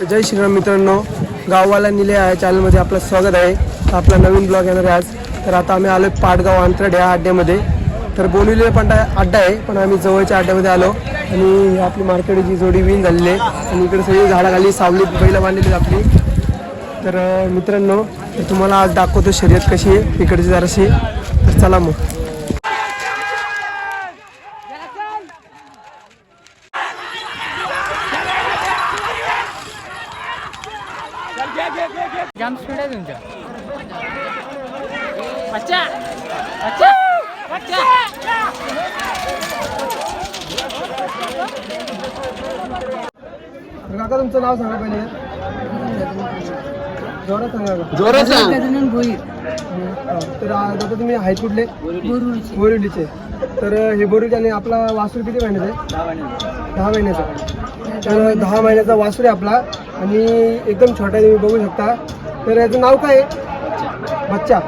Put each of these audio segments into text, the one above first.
जय श्रीराम मित्रांनो गाववाला निले या चॅनलमध्ये आपलं स्वागत आहे. आपला नवीन ब्लॉग येणार आहे आज. तर आता आम्ही आलो पाटगाव अंतरड या अड्ड्यामध्ये. तर बोलिवले पण अड्डा आहे पण आम्ही जवळच्या अड्ड्यामध्ये आलो. आणि ही आपली मार्केटची जोडी विन झालेली आहे. आणि इकडे सगळी झाडाखाली सावली बैलं बांधलेली आपली. तर मित्रांनो तुम्हाला आज दाखवतो शर्यत कशी आहे. इकडची जराशी. तर चला मग. जाम स्पीड आहे तुमच्या. बच्चा तर काका तुमचं नाव सांगा पहिले. जोरात सांगा का जोरात सांग. तर आता तुम्ही आहेत कुठले बोरिवलीचे तर हे बोरिवली आणि आपला वासूर किती महिन्याचा आहे? दहा महिन्याचा. तर दहा महिन्याचा वासूर आहे आपला. आणि एकदम छोटा आहे, तुम्ही बघू शकता. तर याचं नाव काय आहे? बच्चा.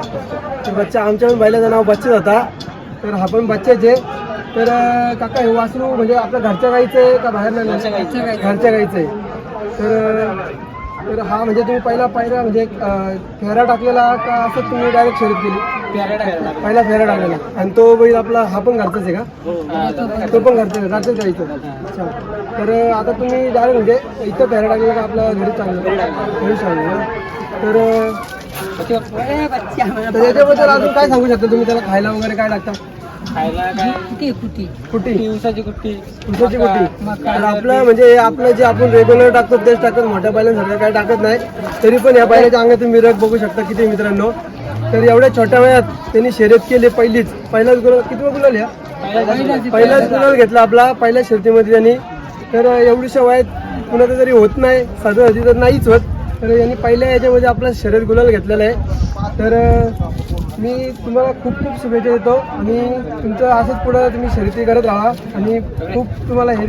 तर बच्चा आमच्या पण बैलाचं नाव बच्चाच होता. तर हा पण बच्चाच आहे. तर काका हे वासरू म्हणजे आपल्या घरच्या गाईचं आहे का बाहेर घरच्या गाईचं आहे. तर तर हा म्हणजे तुम्ही पहिला पहिला म्हणजे फेरा टाकलेला का असं तुम्ही डायरेक्ट शर्यत केली? पहिला फेरा टाकलेला. आणि तो बैल आपला हा पण घरचाच आहे का? तो पण घरचा घरचाच जायचं. अच्छा तर आता तुम्ही डायरेक्ट म्हणजे इथं फेरा टाकलेला का आपल्या घरी चांगलं घरी चांगलं? तर अं, तर याच्याबद्दल अजून काय सांगू शकता तुम्ही? त्याला खायला वगैरे काय टाकता खायला काय? कुटी कुट्टी कुट्टी आपलं म्हणजे आपलं जे आपण रेग्युलर टाकतो तेच टाकत मोठ्या बैलांसारखं काय टाकत नाही. तरी पण या बैलाच्या अंगात तुम्ही मिरक बघू शकता किती मित्रांनो. तर एवढ्या छोट्या वयात त्यांनी शर्यत केली पहिलीच. पहिलाच गुलाल किती गुलाल या? पहिलाच गुलाल घेतला आपला पहिल्या शर्यतीमध्ये त्यांनी. तर एवढीशा वयात कुणाचं तरी होत नाही साधं होती तर नाहीच होत. तर यांनी पहिल्या याच्यामध्ये आपला शर्यत गुलाल घेतलेला आहे. तर मी तुम्हाला खूप खूप शुभेच्छा देतो. आणि तुमचं असंच पुढं तुम्ही शर्यती करत राहा आणि खूप तुम्हाला हे